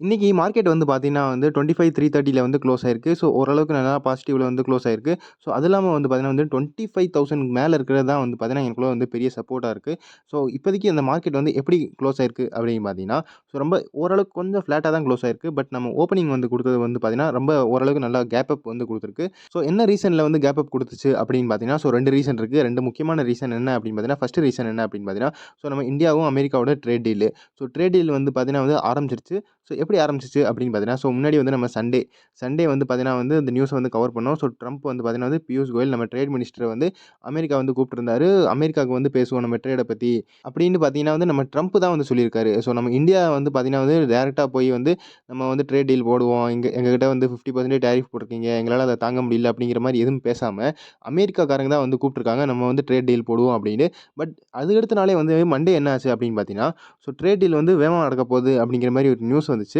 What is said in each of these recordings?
இன்றைக்கி மார்க்கெட் வந்து பார்த்தீங்கன்னா வந்து 25,330ல வந்து க்ளோஸ் ஆயிருக்கு. ஸோ ஓரளவுக்கு நல்லா பாசிட்டிவில் வந்து க்ளோஸ் ஆயிருக்கு. ஸோ அது இல்லாமல் வந்து பார்த்தீங்கன்னா வந்து டுவெண்ட்டி ஃபைவ் தௌசண்ட் மேலே இருக்கிறது தான் வந்து பார்த்தீங்கன்னா, எனக்குள்ள வந்து பெரிய சப்போர்ட்டாக இருக்குது ஸோ இப்போதைக்கு அந்த மார்க்கெட் வந்து எப்படி க்ளோஸ் ஆயிருக்கு அப்படின்னு பார்த்தீங்கன்னா, ஸோ ரொம்ப ஓரளவுக்கு கொஞ்சம் ஃப்ளாட்டாக தான் க்ளோஸ் ஆயிருக்கு. பட் நம்ம ஓப்பனிங் வந்து கொடுத்தது வந்து பார்த்தீங்கன்னா, ரொம்ப ஓரளவுக்கு நல்லா கேப் அப் வந்து கொடுத்துருக்கு ஸோ என்ன ரீசனில் வந்து கேப் அப் கொடுத்துச்சு அப்படின்னு பார்த்தீங்கன்னா, ஸோ ரெண்டு ரீசன் இருக்குது ரெண்டு முக்கியமான ரீசன் என்ன அப்படின்னு பார்த்தீங்கன்னா, ஃபஸ்ட்டு ரீசன் என்ன அப்படின்னு பார்த்தீங்கன்னா, ஸோ நம்ம இந்தியாவும் அமெரிக்காவோட trade deal so trade deal வந்து பார்த்தீங்கன்னா வந்து ஆரம்பிச்சிருச்சு. ஸோ எப்படி ஆரம்பிச்சிச்சு அப்படின்னு பார்த்தீங்கன்னா, ஸோ முன்னாடி வந்து நம்ம சண்டே சண்டே வந்து பார்த்தீங்கன்னா வந்து இந்த நியூஸை வந்து கவர் பண்ணோம். ஸோ ட்ரம்ப் வந்து பார்த்தீங்கன்னா வந்து பியூஷ் கோயல் நம்ம ட்ரேட் மினிஸ்டரை வந்து அமெரிக்கா வந்து கூப்பிட்டுருந்தாரு. அமெரிக்காவுக்கு வந்து பேசுவோம் நம்ம ட்ரேடை பற்றி அப்படின்னு பார்த்தீங்கன்னா வந்து நம்ம ட்ரம்ப் தான் வந்து சொல்லியிருக்காரு. ஸோ நம்ம இந்தியா வந்து பார்த்தீங்கன்னா வந்து டேரெக்டாக போய் வந்து நம்ம வந்து ட்ரேட் டீல் போடுவோம். எங்கள் எங்ககிட்ட வந்து ஃபிஃப்டி பர்சன்டேஜ் டேரிஃப் போட்டிருக்கீங்க. எங்களால் அதை தாங்க முடியல அப்படிங்கிற மாதிரி எதுவும் பேசாமல் அமெரிக்காக்காரங்க தான் வந்து கூப்பிட்டுருக்காங்க. நம்ம வந்து ட்ரேட் டீல் போடுவோம் அப்படின்னு. பட் அதுக்கடுத்த நாளே வந்து மண்டே என்ன ஆச்சு அப்படின்னு பார்த்தீங்கன்னா, ஸோ ட்ரேட் டீல் வந்து வேகமாக நடக்க போகுது அப்படிங்கிற மாதிரி ஒரு நியூஸ் வந்துச்சு.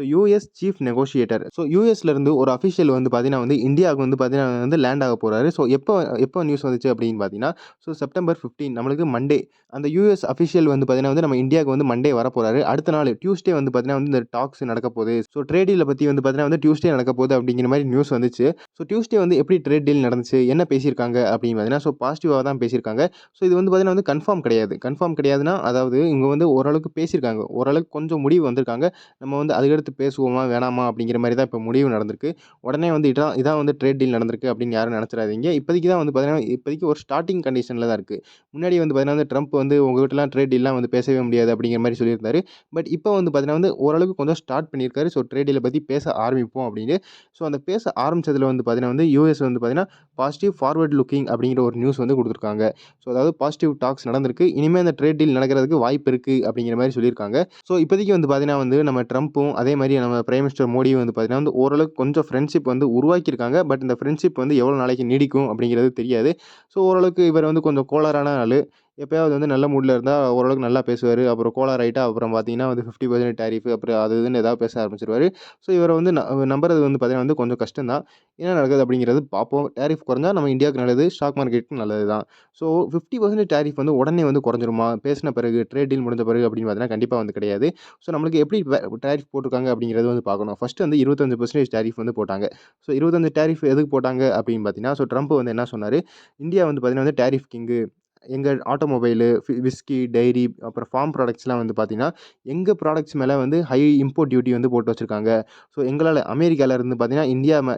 So US chief negotiator so யூஎஸ்லேருந்து ஒரு அஃபிஷியல் வந்து பார்த்தீங்கன்னா வந்து இந்தியாவுக்கு வந்து பார்த்தீங்கன்னா வந்து லேண்ட் ஆக போகிறாரு ஸோ எப்போ எப்போ நியூஸ் வந்துச்சு அப்படின்னு பார்த்தீங்கன்னா, ஸோ செப்டம்பர் 15 நம்மளுக்கு மண்டே அந்த யுஎஸ் அஃபிஷியல் வந்து பார்த்தீங்கன்னா வந்து நம்ம இந்தியாவுக்கு வந்து மண்டே வரப்போறாரு. அடுத்த நாள் டியூஸ்டே வந்து பார்த்தீங்கன்னா வந்து இந்த டாக்ஸ் நடக்க போகுது. ஸோ ட்ரேட் டீல பற்றி வந்து பார்த்தீங்கன்னா வந்து டியூஸ்டே நடக்க போகுது அப்படிங்கிற மாதிரி நியூஸ் வந்துச்சு. ஸோ டியூஸ்டே வந்து எப்படி ட்ரேட் டீல் நடந்துச்சு? என்ன பேசியிருக்காங்க அப்படின்னு பார்த்தீங்கன்னா, ஸோ பாசிட்டிவாக தான் பேசியிருக்காங்க. ஸோ இது வந்து பார்த்தீங்கன்னா வந்து கன்ஃபார்ம் கிடையாது. கன்ஃபார்ம் கிடையாதுன்னா, அதாவது இங்கே வந்து ஓரளவுக்கு பேசியிருக்காங்க. ஓரளவுக்கு கொஞ்சம் முடிவு வந்திருக்காங்க. நம்ம வந்து அதுக்கடுத்து பேசுவோமா, வேணாமா அப்படிங்கிற மாதிரி தான் இப்போ முடிவு நடந்திருக்கு. உடனே வந்து இதான் இதான் வந்து ட்ரேட் டீல் நடந்திருக்கு அப்படின்னு யாரும் நினச்சிடாதீங்க இப்போதைக்கு தான் வந்து பார்த்தீங்கன்னா, இப்போதைக்கு ஒரு ஸ்டார்டிங் கண்டிஷனில் தான் இருக்குது முன்னாடி வந்து பார்த்தீங்கன்னா வந்து ட்ரம்ப் வந்து உங்கள்கிட்டலாம் ட்ரேட் டீல்லாம் வந்து பேசவே முடியாது அப்படிங்கிற மாதிரி சொல்லியிருந்தாரு. பட் இப்போ வந்து பார்த்தீங்கன்னா வந்து ஓரளவுக்கு கொஞ்சம் ஸ்டார்ட் பண்ணியிருக்காரு. ஸோ ட்ரேட் டீலை பற்றி பேச ஆரம்பிப்போம் அப்படின்னு. ஸோ அந்த பேச ஆரம்பித்ததில் வந்து பார்த்தீங்கன்னா வந்து யுஎஸ் வந்து பார்த்தீங்கன்னா, பாசிட்டிவ் ஃபார்வர்ட் லுக்கிங் அப்படிங்கிற ஒரு நியூஸ் வந்து கொடுத்துருக்காங்க ஸோ அதாவது பாசிட்டிவ் டாக்ஸ் நடந்திருக்கு. இனிமேல் அந்த ட்ரேட் டீல் நடக்கிறதுக்கு வாய்ப்பு இருக்குது அப்படிங்கிற மாதிரி சொல்லியிருக்காங்க. ஸோ இப்போதைக்கு வந்து பார்த்தீங்கன்னா வந்து நம்ம ட்ரம்ப்பும், அதே மாதிரி நம்ம பிரைம் மினிஸ்டர் மோடியும் வந்து பார்த்தீங்கன்னா வந்து ஓரளவுக்கு கொஞ்சம் ஃப்ரெண்ட்ஷிப் வந்து உருவாக்கியிருக்காங்க. பட் இந்த ஃப்ரெண்ட்ஷிப் வந்து எவ்வளோ நாளைக்கு நீடிக்கும் அப்படிங்கிறது தெரியாது. ஸோ ஓரளவுக்கு இவர் வந்து கொஞ்சம் கோளாறான ஆள் எப்போயாவது வந்து நல்ல மூடில் இருந்தால் ஓரளவுக்கு நல்லா பேசுவார் அப்புறம் கோளாறு ஆகிட்டா அப்புறம் பார்த்தீங்கன்னா வந்து ஃபிஃப்டி பர்சன்ட் டேரிஃபு அப்புறம் அது இதுன்னு ஏதாவது பேச ஆரம்பிச்சிருவார் ஸோ இவரை வந்து ந நம்புறது வந்து பார்த்தீங்கன்னா வந்து கொஞ்சம் கஷ்டம் தான். என்ன நடக்குது அப்படிங்கிறது பார்ப்போம். டேரிஃப் குறைஞ்சா நம்ம இந்தியாவுக்கு நல்லது. ஸ்டாக் மார்க்கெட்டுக்கு நல்லது தான். ஸோ ஃபிஃப்டி பர்சன்ட் டேரிஃப் வந்து உடனே வந்து குறைஞ்சிருமா? பேசின பிறகு ட்ரேட் டீல் முடிஞ்ச பிறகு அப்படின்னு பார்த்தீங்கன்னா, கண்டிப்பாக வந்து கிடையாது. ஸோ நம்மளுக்கு எப்படி டேரிஃப் போட்டிருக்காங்க அப்படிங்கிறது வந்து பார்க்கணும். ஃபஸ்ட்டு வந்து 25% டாரிஃப் வந்து போட்டாங்க. ஸோ 25 டாரிஃப் எதுக்கு போட்டாங்க அப்படின்னு பார்த்தீங்கன்னா, ஸோ ட்ரம்ப் வந்து என்ன சொன்னார் இந்தியா வந்து பார்த்தீங்கன்னா வந்து டேரிஃப் கிங்கு. எங்கள் ஆட்டோமொபைலு, விஸ்கி, டைரி அப்புறம் ஃபார்ம் ப்ராடக்ட்ஸ்லாம் வந்து பார்த்திங்கன்னா எங்கள் ப்ராடக்ட்ஸ் மேலே வந்து ஹை இம்போர்ட் டியூட்டி வந்து போட்டு வச்சுருக்காங்க ஸோ எங்களால் அமெரிக்காவிலேருந்து இருந்து இந்தியா ம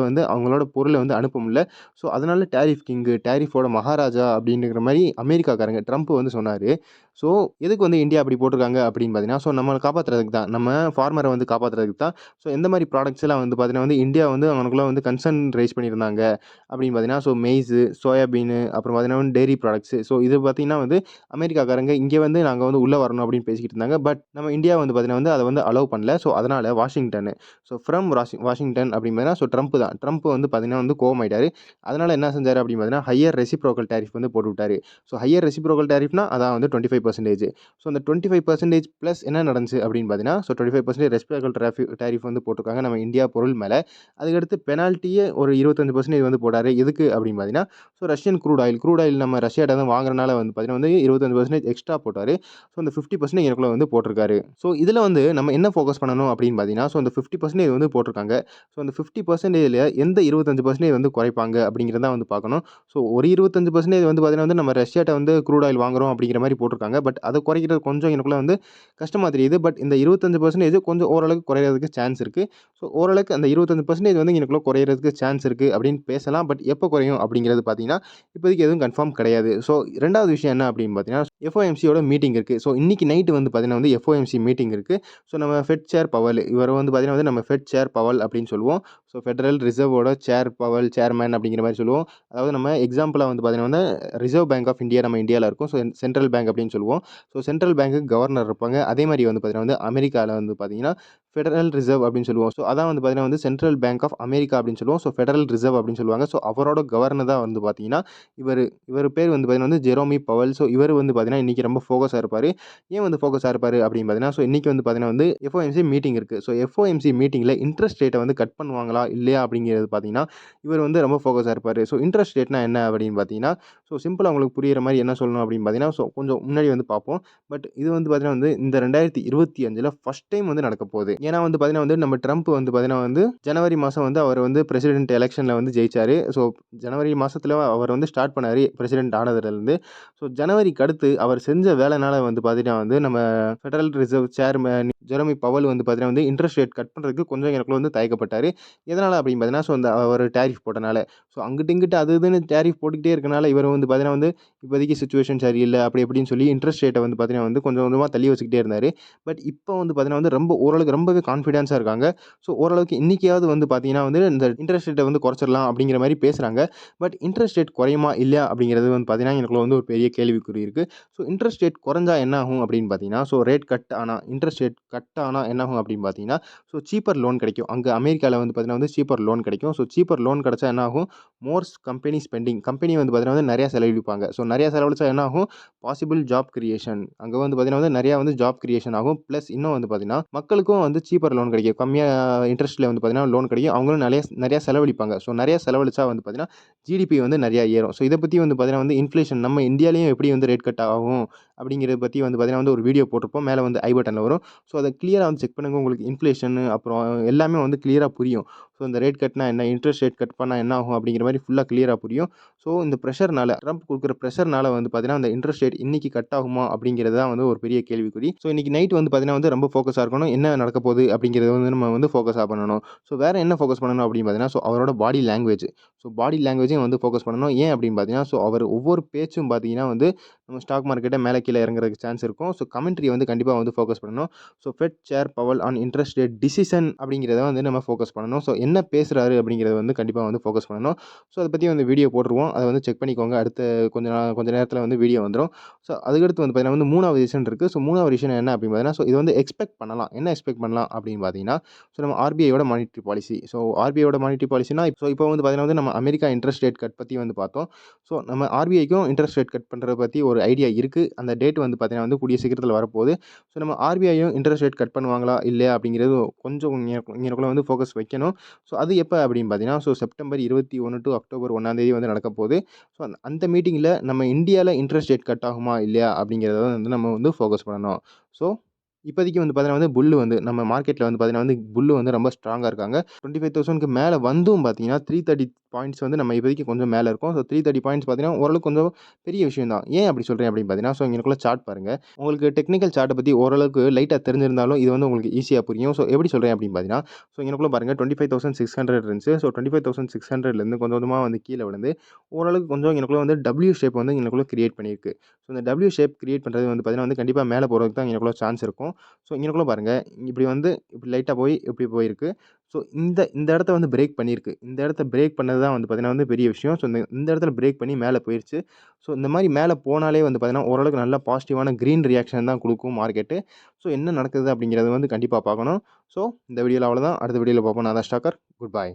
வந்து அவங்களோட பொருளை வந்து அனுப்ப முடியல. ஸோ அதனால் டேரிஃப் கிங்கு, டேரிஃபோட மகாராஜா அப்படின்ற மாதிரி அமெரிக்காக்காரங்க ட்ரம்ப் வந்து சொன்னார் ஸோ எதுக்கு வந்து இந்தியா அப்படி போட்டிருக்காங்க அப்படின்னு பார்த்தீங்கன்னா, ஸோ நம்மளை காப்பாற்றுறதுக்கு தான். நம்ம ஃபார்மரை வந்து காப்பாற்றுறதுக்கு தான். ஸோ எந்த மாரி ப்ராடக்ட்ஸ்லாம் வந்து பார்த்தீங்கன்னா வந்து இந்தியா வந்து அவனுக்குள்ளே வந்து கன்சர்ன் ரைஸ் பண்ணியிருந்தாங்க அப்படின்னு பார்த்தீங்கன்னா, ஸோ மெய்ஸு, சோயாபீனு அப்புறம் பார்த்தீங்கன்னா வந்து டெய்ரி ப்ராடக்ட்ஸு. ஸோ இது பார்த்தீங்கன்னா வந்து அமெரிக்காக்காரங்க இங்கே வந்து நாங்கள் வந்து உள்ளே வரணும் அப்படின்னு பேசிக்கிட்டு இருந்தாங்க. பட் நம்ம இந்தியா வந்து பார்த்தீங்கன்னா வந்து அதை வந்து அலோவ் பண்ணல. ஸோ அதனால் Washington so from Washing Washington அப்படின்னு பார்த்தீங்கன்னா, ஸோ ட்ரம்ப் தான். ட்ரம்ப் வந்து பார்த்தீங்கன்னா வந்து கோவம் ஆயிட்டார் அதனால் என்ன செஞ்சார் அப்படின்னு பார்த்தீங்கன்னா, ஹையர் ரெசிப்ரோக்கல் டேரிஃப் வந்து போட்டு விட்டார் ஸோ ஹையர் ரெசிப்ரோக்கல் டேரிஃப்னா அதான் வந்து டுவெண்ட்டி ஃபைவ் 25% ஸோ அந்த டுவெண்ட்டி ஃபைவ் பர்சன்டேஜ் ப்ளஸ் என்ன நடந்துச்சு அப்படின்னு பார்த்தீங்கன்னா, ஸோ 25% ரெசிப்ரோக்கல் டிராஃபிக் டேரிஃப் வந்து போட்டிருக்காங்க நம்ம இந்தியா பொருள் மேலே அதுக்கடுத்து பெனால்ட்டியே ஒரு 25% வந்து போட்டார் எதுக்கு அப்படின்னு பார்த்தீங்கன்னா, so Russian crude oil crude oil நம்ம ரஷ்யாட்ட வந்து வாங்குறனால வந்து பார்த்தீங்கன்னா வந்து 25% எக்ஸ்ட்ரா போட்டார் ஸோ அந்த 50% எனக்குள்ள வந்து போட்டிருக்காரு. ஸோ இதில் வந்து நம்ம என்ன ஃபோக்கஸ் பண்ணணும் அப்படின்னு பார்த்தீங்கன்னா, ஸோ அந்த 50% வந்து போட்டிருக்காங்க. ஸோ அந்த ஃபிஃப்டி பர்சன்டேஜில் எந்த 25% வந்து குறைப்பாங்க அப்படிங்கிறத வந்து பார்க்கணும். ஸோ ஒரு 25% வந்து பார்த்தீங்கன்னா வந்து நம்ம ரஷ்யாட்ட வந்து க்ரூட் ஆயில் வாங்குறோம் அப்படிங்கிற மாதிரி போட்டிருக்காங்க. பட் அதை குறைக்கிறது கொஞ்சம் எனக்குள்ளே வந்து கஷ்டமாக தெரியுது. பட் இந்த 25% கொஞ்சம் ஓரளவுக்கு குறையிறதுக்கு சான்ஸ் இருக்குது ஸோ ஓரளவுக்கு அந்த 25% வந்து எனக்குள்ளே குறையிறதுக்கு சான்ஸ் இருக்குது அப்படின்னு பேசலாம். பட் எப்போ குறையும் அப்படிங்கிறது பார்த்தீங்கன்னா, இப்போதைக்கு எதுவும் கன்ஃபார்ம் கிடையாது. ஸோ ரெண்டாவது விஷயம் என்ன அப்படின்னு பார்த்தீங்கன்னா, எஃப்ஓஎம்சியோட மீட்டிங் இருக்குது ஸோ இன்றைக்கி நைட்டு வந்து பார்த்தீங்கன்னா வந்து எஃப்ஓஎம்சி மீட்டிங் இருக்குது ஸோ நம்ம ஃபெட் சேர் பவல் இவர் வந்து பார்த்தீங்கன்னா வந்து நம்ம ஃபெட் சேர் பவல் அப்படின்னு சொல்லுவோம். ஸோ ஃபெடரல் ரிசர்வோட சேர் பவல், சேர்மேன் அப்படிங்கிற மாதிரி சொல்லுவோம். அதாவது நம்ம எக்ஸாம்பிளாக வந்து பார்த்தீங்கன்னா ரிசர்வ் பேங்க் ஆஃப் இந்தியா நம்ம இந்தியாவில் இருக்கும். ஸோ சென்ட்ரல் பேங்க் அப்படின்னு சொல்லுவோம். ஸோ சென்ட்ரல் பேங்க்கு கவர்னர் இருப்பாங்க. அதே மாதிரி வந்து பார்த்தீங்கன்னா வந்து அமெரிக்காவில் வந்து பார்த்தீங்கன்னா, ஃபெடரல் ரிசர்வ் அப்படின்னு சொல்லுவோம். ஸோ அதான் வந்து பார்த்தீங்கன்னா வந்து சென்ட்ரல் பேங்க் ஆஃப் அமெரிக்கா அப்படின்னு சொல்லுவோம். ஸோ ஃபெடரல் ரிசர்வ் அப்படின்னு சொல்லுவாங்க. ஸோ அவரோட கவர்னர் தான் வந்து பார்த்தீங்கன்னா, இவரு இவர் பேர் வந்து பார்த்தீங்கன்னா வந்து ஜெரோமி பவல். ஸோ இவரு வந்து பார்த்தீங்கன்னா இன்றைக்கி ரொம்ப ஃபோக்கஸாக இருப்பார் ஏன் வந்து ஃபோக்கஸாக இருப்பார் அப்படின்னு பார்த்தீங்கன்னா, ஸோ இன்றைக்கி வந்து பார்த்தீங்கன்னா வந்து எஃப்ஓஎம்சி மீட்டிங் இருக்குது ஸோ எஃப்ஓஎம்சி மீட்டிங்கில் இன்ட்ரெஸ்ட் ரேட்டை வந்து கட் பண்ணுவாங்களா? இல்லையா? அப்படிங்கிறது பார்த்தீங்கன்னா, இவர் வந்து ரொம்ப ஃபோக்கஸாக இருப்பார் ஸோ இன்ட்ரெஸ்ட் ரேட்னா என்ன அப்படின்னு பார்த்தீங்கன்னா, ஸோ சிம்பிளாக உங்களுக்கு புரிகிற மாதிரி என்ன சொல்லணும் அப்படின்னு பார்த்தீங்கன்னா, ஸோ கொஞ்சம் முன்னாடி வந்து பார்ப்போம். பட் இது வந்து பார்த்தீங்கன்னா வந்து இந்த ரெண்டாயிரத்து இருபத்தி அஞ்சில் ஃபஸ்ட் டைம் வந்து நடக்க போகுது. ஏன்னா வந்து பார்த்தீங்கன்னா வந்து நம்ம ட்ரம்ப் வந்து பார்த்தீங்கன்னா வந்து ஜனவரி மாதம் வந்து அவர் வந்து பிரசிடென்ட் எலெக்ஷனில் வந்து ஜெயிச்சார். ஸோ ஜனவரி மாதத்துல அவர் வந்து ஸ்டார்ட் பண்ணார் பிரசிடென்ட் ஆனதுலேருந்து. ஸோ ஜனவரிக்கு அடுத்து அவர் செஞ்ச வேலைனால வந்து பார்த்தீங்கன்னா வந்து நம்ம federal reserve chairman Jeremy Powell வந்து பார்த்தீங்கன்னா வந்து இன்ட்ரெஸ்ட் ரேட் கட் பண்ணுறதுக்கு கொஞ்சம் எனக்குள்ள வந்து தயக்கப்பட்டார். எதனால் அப்படின்னு பார்த்தீங்கன்னா ஸோ அந்த அவர் டேரிஃப் போட்டனால. ஸோ அங்கிட்டு இங்கிட்டு அது இதுன்னு டேரிஃப் போட்டுக்கிட்டே இருக்கனால இவர் வந்து பார்த்தீங்கன்னா வந்து இப்போதைக்கு சுச்சுவேஷன் சரியில்லை அப்படி இப்படின்னு சொல்லி இன்ட்ரெஸ்ட் ரேட்டை வந்து பார்த்தீங்கன்னா வந்து கொஞ்சம் கொஞ்சமாக தள்ளி வச்சுக்கிட்டே இருந்தார். பட் இப்போ வந்து பார்த்தீங்கன்னா வந்து ரொம்ப ஓரளவுக்கு ரொம்பவே கான்ஃபிடென்ஸாக இருக்காங்க. ஸோ ஓரளவுக்கு இன்றைக்கியாவது வந்து பார்த்தீங்கன்னா வந்து இந்த இன்ட்ரெஸ்ட் ரேட்டை வந்து குறைச்சிடலாம் அப்படிங்கிற மாதிரி பேசுகிறாங்க பட் இன்ட்ரெஸ்ட் ரேட் குறையுமா இல்லையா அப்படிங்கிறது வந்து பார்த்தீங்கன்னா எனக்குள்ள வந்து ஒரு பெரிய கேள்விக்குறி இருக்குது ஸோ இன்ட்ரெஸ்ட் ரேட் குறைஞ்சா என்ன ஆகும் அப்படின்னு பார்த்தீங்கன்னா ஸோ ரேட் கட் ஆனால் இன்ட்ரெஸ்ட் ரேட் கட் ஆனால் என்ன ஆகும் அப்படின்னு பார்த்தீங்கன்னா ஸோ சீப்பர் லோன் கிடைக்கும். அங்கே அமெரிக்காவில் வந்து பார்த்தீங்கன்னா வந்து சீப்பர் லோன் கிடைக்கும். ஸோ சீப்பர் லோன் கிடச்சா என்ன ஆகும்? மோர்ஸ் கம்பெனி ஸ்பெண்டிங் கம்பெனி வந்து பார்த்தீங்கன்னா வந்து நிறையா செலவழிப்பாங்க. ஸோ நிறையா செலவழிச்சா என்ன ஆகும்? பாசிபிள் ஜாப் கிரியேஷன் அங்கே வந்து பார்த்தீங்கன்னா வந்து நிறையா வந்து ஜாப் கிரியேஷன் ஆகும். ப்ளஸ் இன்னும் வந்து பார்த்தீங்கன்னா மக்களுக்கும் வந்து சீப்பர் லோன் கிடைக்கும். கம்மியாக இன்ட்ரெஸ்ட்டில் வந்து பார்த்தீங்கன்னா லோன் கிடைக்கும். அவங்களும் நிறைய நிறையா செலவழிப்பாங்க. ஸோ நிறையா செலவழிச்சா வந்து பார்த்தீங்கன்னா ஜிடிபி வந்து நிறையா ஏறும். ஸோ இதை பற்றி வந்து பார்த்தீங்கன்னா வந்து இன்ஃப்ளேஷன் நம்ம இந்தியாலையும் எப்படி வந்து ரேட் கட் ஆகும் அப்படிங்கிறத பற்றி வந்து பார்த்தீங்கன்னா வந்து ஒரு வீடியோ போட்டிருப்போம். மேலே வந்து ஐ பட்டனில் வரும். ஸோ அதை கிளியராக வந்து செக் பண்ணுங்க. உங்களுக்கு இன்ஃப்ளேஷன் அப்புறம் எல்லாமே வந்து கிளியராக புரியும். ஸோ இந்த ரேட் கட்னா என்ன? இன்ட்ரெஸ்ட் ரேட் கட் பண்ணால் என்ன ஆகும்? அப்படிங்கிற மாதிரி ஃபுல்லாக கிளியராக புரியும். ஸோ இந்த ப்ரெஷர்னால ட்ரம்ப் கொடுக்குற ப்ரெஷர்னால வந்து பார்த்தீங்கன்னா அந்த இன்ட்ரெஸ்ட் ரேட் இன்றைக்கி கட் ஆகுமா? அப்படிங்கிறது தான் வந்து ஒரு பெரிய கேள்விக்குறி. ஸோ இன்றைக்கி நைட் வந்து பார்த்தீங்கன்னா வந்து ரொம்ப ஃபோக்கஸாக இருக்கணும். என்ன நடக்க போகுது? அப்படிங்கிறது வந்து நம்ம வந்து ஃபோக்கஸாக பண்ணணும். ஸோ வேறு என்ன ஃபோக்கஸ் பண்ணணும் அப்படின்னு பார்த்தீங்கன்னா ஸோ அவரோட பாடி லாங்குவேஜ் ஸோ பாடி லாங்குவேஜையும் வந்து ஃபோக்கஸ் பண்ணணும். ஏன் அப்படின்னு பார்த்தீங்கன்னா ஸோ அவர் ஒவ்வொரு பேச்சும் பார்த்தீங்கன்னா வந்து நம்ம ஸ்டாக் மார்க்கெட்டை மேலே கீழே இறங்குறதுக்கு சான்ஸ் இருக்கும். ஸோ கமெண்ட்ரி வந்து கண்டிப்பாக வந்து ஃபோக்கஸ் பண்ணணும். So Fed chair Powell on interest rate decision அப்படிங்கிறத வந்து நம்ம ஃபோக்கஸ் பண்ணணும். ஸோ என்ன பேசுகிறாரு அப்படிங்கிறத வந்து கண்டிப்பாக வந்து ஃபோக்கஸ் பண்ணணும். ஸோ அதை பற்றி வந்து வீடியோ போட்டுருவோம். அதை வந்து செக் பண்ணிக்கோங்க. அடுத்த கொஞ்ச நாள் கொஞ்ச நேரத்தில் வந்து வீடியோ வந்துடும் ஸோ அதுக்கடுத்து வந்து பார்த்தீங்கன்னா வந்து மூணாவது விஷயம் இருக்குது ஸோ மூணாவது விஷயம் என்ன அப்படின்னு பார்த்தீங்கன்னா ஸோ இது வந்து எக்ஸ்பெக்ட் பண்ணலாம். என்ன எக்ஸ்பெக்ட் பண்ணலாம் அப்படின்னு பார்த்தீங்கன்னா ஸோ நம்ம ஆர்பிஐயோட மானிட்டரி பாலிசி ஸோ ஆர்பிஐயோட மானிட்டரி பாலிசினா ஸோ இப்போ வந்து பார்த்தீங்கன்னா வந்து நம்ம அமெரிக்கா இன்ட்ரெஸ்ட் ரேட் கட் பற்றி வந்து பார்த்தோம். ஸோ நம்ம ஆர்பிஐக்கும் இன்ட்ரெஸ்ட் ரேட் கட் பண்ணுறத பற்றி ஒரு ஐடியா இருக்குது அந்த டேட் வந்து பார்த்தீங்கன்னா வந்து கூடிய சீக்கிரத்தில் வரப்போகுது. ஸோ நம்ம ஆர்பிஐயும் இன்ட்ரெஸ்ட் ரேட் கட் பண்ணுவாங்களா? இல்லையா? அப்படிங்கிறது கொஞ்சம் இங்கனக்குள்ள வந்து ஃபோக்கஸ் வைக்கணும். ஸோ அது எப்போ அப்படின்னு பார்த்தீங்கன்னா ஸோ செப்டம்பர் இருபத்தி ஒன்று டு அக்டோபர் ஒன்றாந்தேதி வந்து நடக்க போகுது. ஸோ அந்த மீட்டிங்கில் நம்ம இந்தியாவில் இன்ட்ரெஸ்ட் ரேட் கட் ஆகுமா? இல்லையா? அப்படிங்கிறத வந்து நம்ம வந்து ஃபோக்கஸ் பண்ணணும். ஸோ இப்போதைக்கு வந்து பார்த்தீங்கன்னா வந்து புல்லு வந்து நம்ம மார்க்கெட்டில் வந்து பார்த்தீங்கன்னா வந்து புல்லு வந்து ரொம்ப ஸ்ட்ராங்காக இருக்காங்க. டுவெண்ட்டி ஃபைவ் தௌசண்ட்க்கு மேலே வந்தும் பார்த்தீங்கன்னா த்ரீ தேர்ட்டி பாயிண்ட்ஸ் வந்து நம்ம இப்போதைக்கு கொஞ்சம் மேலே இருக்கும். ஸோ த்ரீ தேர்ட்டி பாயிண்ட்ஸ் பார்த்தீங்கன்னா ஓரளவுக்கு கொஞ்சம் பெரிய விஷயம் தான். ஏன் அப்படி சொல்கிறேன் அப்படின்னு பார்த்தீங்கன்னா ஸோ எங்களுக்குள்ள சார்ட் பாருங்கள் உங்களுக்கு டெக்னிக்கல் சார்ட்டை பற்றி ஓரளவுக்கு லைட்டாக தெரிஞ்சிருந்தாலும் இது வந்து உங்களுக்கு ஈஸியாக புரியும். ஸோ எப்படி சொல்கிறேன் அப்படின்னு பார்த்தீங்கன்னா ஸோ எனக்குள்ள பாருங்கள் twenty five thousand six hundred இருந்துச்சு so twenty five thousand six ஹண்ட்ரட்லேருந்து கொஞ்சம் கொஞ்சமாக வந்து கீழே விழுந்து ஓரளவுக்கு கொஞ்சம் எனக்குள்ளே வந்து டபிள்யூ ஷேப் வந்து எனக்குள்ள கிரியேட் பண்ணியிருக்கு. ஸோ இந்த டபிள்யூ ஷேப் கிரியேட் பண்ணுறது வந்து பார்த்தீங்கன்னா வந்து கண்டிப்பாக மேலே போகிறதுக்கு தான் எனக்குள்ளே சான்ஸ் இருக்கும். ஸோ இங்கேக்குள்ள பாருங்கள் இப்படி வந்து இப்படி லைட்டாக போய் இப்படி போயிருக்கு. ஸோ இந்த இந்த இடத்த வந்து பிரேக் பண்ணியிருக்கு. இந்த இடத்த பிரேக் பண்ணது தான் வந்து பார்த்திங்கன்னா வந்து பெரிய விஷயம். ஸோ இந்த இந்த இடத்துல பிரேக் பண்ணி மேலே போயிடுச்சு ஸோ இந்த மாதிரி மேலே போனாலே வந்து பார்த்தீங்கன்னா ஓரளவுக்கு நல்ல பாசிட்டிவான க்ரீன் ரியாக்ஷன் தான் கொடுக்கும் மார்க்கெட்டு. ஸோ என்ன நடக்குது அப்படிங்கிறது வந்து கண்டிப்பாக பார்க்கணும் ஸோ இந்த வீடியோவில் அவ்வளோதான் அடுத்த வீடியோவில் பார்ப்போம் நான் தான் ஸ்டாக்கர். குட் பாய்